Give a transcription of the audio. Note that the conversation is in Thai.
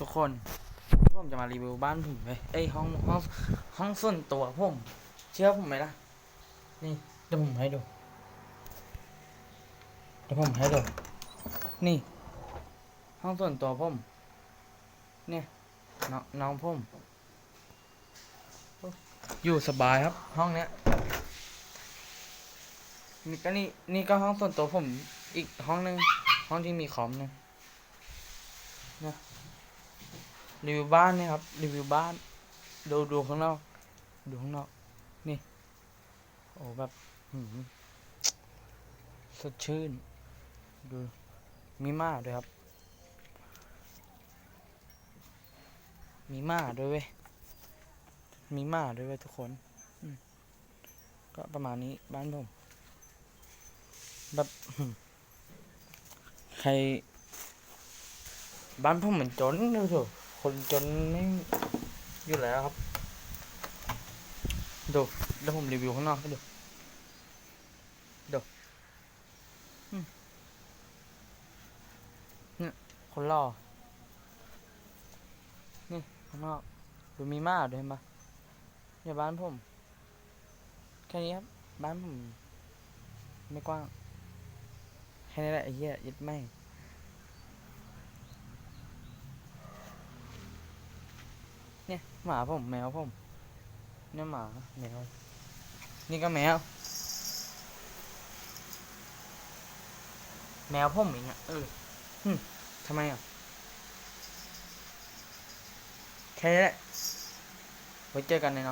ทุกคนผมจะมารีวิวบ้านผมเลยเอ้ยห้องห้องห้องส่วนตัวผมเชื่อผมไหมล่ะ นี่เดี๋ยวผมให้ดูเดี๋ยวผมให้ดูนี่ ห้องส่วนตัวผมเนี่ยน้องน้องผมอยู่สบายครับ ห้องเนี้ยนี่ก็นี่นี่ก็ห้องส่วนตัวผมอีกห้องหนึ่งห้องที่มีคอมนึงนะ รีวิวบ้านเนี่ยครับ รีวิวบ้าน ดูดูข้างนอก ดูข้างนอก นี่ โอ้แบบสดชื่น ดู มีม่าด้วยครับ มีม่าด้วยเว้ย มีม่าด้วยเว้ยทุกคน ก็ประมาณนี้บ้านผม แบบ ใคร บ้านผมเหมือนจนเลยเถอะ คนจนไม่อยู่แล้วครับ ดูเดี๋ยวผมรีวิวข้างนอกให้ดูดูอืมเนี่ยคนรอนี่ข้างนอกดูมีมาด้วยเห็นปะเนี่ยบ้านผม แค่นี้ครับ บ้านผม ไม่กว้าง แค่นี้แหละไอ้เหี้ยยึดไม่ เนี่ยหมาผมแมวผมเนี่ยหมาแมวนี่ก็แมว แมวผมเองอะเออฮึทำไมอะแค่นี้แหละไว้เจอกันในน้อง